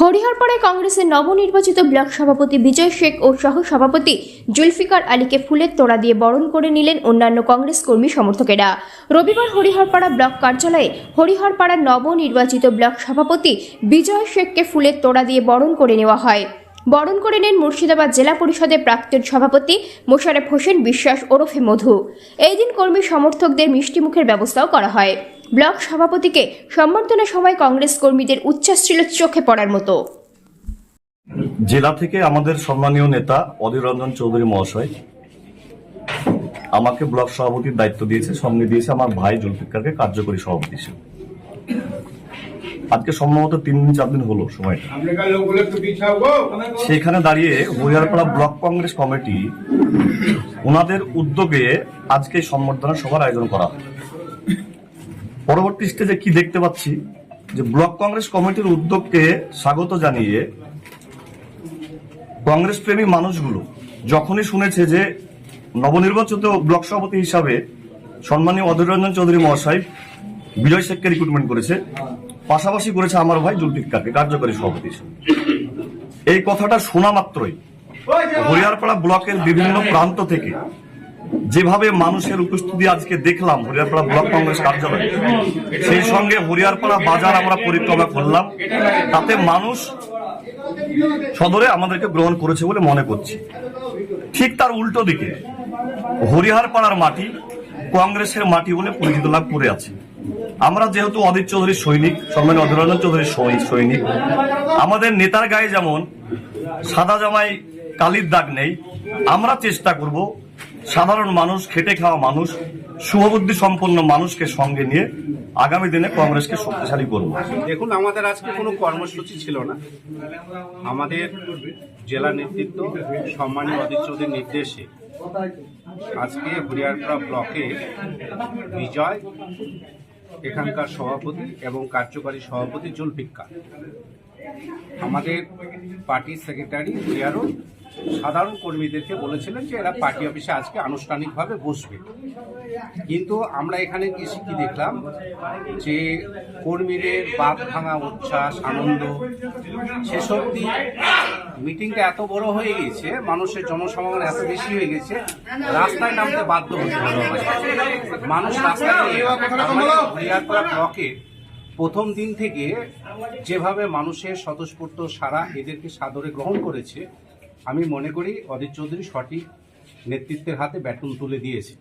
হরিহরপাড়ায় কংগ্রেসের নবনির্বাচিত ব্লক সভাপতি বিজয় শেখ ও সহ সভাপতি জুলফিকার আলীকে ফুলের তোড়া দিয়ে বরণ করে নিলেন অন্যান্য কংগ্রেস কর্মী সমর্থকেরা। রবিবার হরিহরপাড়া ব্লক কার্যালয়ে হরিহরপাড়ার নবনির্বাচিত ব্লক সভাপতি বিজয় শেখকে ফুলের তোড়া দিয়ে বরণ করে নেওয়া হয়। বরণ করে নেন মুর্শিদাবাদ জেলা পরিষদের প্রাক্তন সভাপতি মোশারেফ হোসেন বিশ্বাস ওরফে মধু। এই দিন কর্মী সমর্থকদের মিষ্টিমুখের ব্যবস্থাও করা হয়। ব্লক সভাপতিকে সম্বর্ধনা সময় কংগ্রেস কর্মীদের উচ্ছ্বাস চোখে পড়ার মতো। জেলা থেকে আমাদের সম্মানীয় নেতা অধীর রঞ্জন চৌধুরী মহাশয় আমাকে ব্লক সভাপতির দায়িত্ব দিয়েছে সঙ্গে দিয়েছে আমার ভাই জুলফিকারকে কার্যকরী সভাপতি আজকে সম্ভবত তিন দিন, চার দিন হলো সময়টা। সেখানে দাঁড়িয়ে হরিয়ারপাড়া ব্লক কংগ্রেস কমিটি ওনাদের উদ্যোগে আজকে সম্বর্ধনা সভার আয়োজন করা হয়। পরবর্তী স্টেজে কি দেখতে পাচ্ছি? যে ব্লক কংগ্রেস কমিটির উদ্যোগকে স্বাগত জানিয়ে কংগ্রেস প্রেমী মানুষগুলো যখনই শুনেছে যে নবনির্বাচিত ব্লক সভাপতি হিসাবে সম্মানীয় অধীর রঞ্জন চৌধুরী মহাশয় বিজয় শেখকে রিক্রুটমেন্ট করেছে, পাশাপাশি করেছে আমার ভাই জুলফিকারকে কার্যকরী সভাপতি হিসেবে। এই কথাটা শোনা মাত্রই হরিয়ারপাড়া ব্লকের বিভিন্ন প্রান্ত থেকে যেভাবে মানুষের উপস্থিতি আজকে দেখলাম, হরিয়ারপাড়া ব্লক কংগ্রেস কার্যালয়ে, সেই সঙ্গে হরিয়ারপাড়া বাজার আমরা পরিক্রমা করলাম। তাতে মানুষ সদরে আমাদেরকে গ্রহণ করেছে বলে মনে করছি। ঠিক তার উল্টো দিকে হরিহারপাড়ার মাটি কংগ্রেসের মাটি বলে পরিচিত লাভ করে আছে। আমরা যেহেতু অদিত চৌধুরীর সৈনিক সম্মানীয় অধীর রঞ্জন চৌধুরীর সৈনিক, আমাদের নেতার গায়ে যেমন সাদা জামাই কালির দাগ নেই, আমরা চেষ্টা করব সাধারণ মানুষ, খেটে খাওয়া মানুষ, শুভবুদ্ধি সম্পন্ন মানুষকে সঙ্গে নিয়ে আগামী দিনে কংগ্রেসকে শক্তিশালী করব। দেখুন, আমাদের আজকে কোনো কর্মসূচি ছিল না। আমাদের জেলা নেতৃত্ব সম্মানীয় অদিত চৌধুরীর নির্দেশে আজকে হরিয়ারপাড়া ব্লকে বিজয়, এখানকার সভাপতি এবং কার্যকারী সভাপতি জুলফিক্কার। আমাদের পার্টির সেক্রেটারি হরিয়ারও সাধারণ কর্মীদেরকে বলেছিলেন যে এরা পার্টি অফিসে আজকে আনুষ্ঠানিকভাবে বসবে কিন্তু আমরা এখানে এসে কি দেখলাম যে কর্মীদের বাদ ভাঙা উচ্ছ্বাস, আনন্দ, শেষ অবধি মিটিংটা এত বড় হয়ে গেছে মানুষের জনসমাগম এত বেশি হয়ে গেছে, রাস্তায় নামতে বাধ্য হতে হলো। মানুষ রাস্তায় ব্লকে প্রথম দিন থেকে যেভাবে মানুষের স্বতঃস্ফূর্ত সারা এদেরকে সাদরে গ্রহণ করেছে আমি মনে করি অজিত চৌধুরী সঠিক নেতৃত্বের হাতে ব্যাটন তুলে দিয়েছে।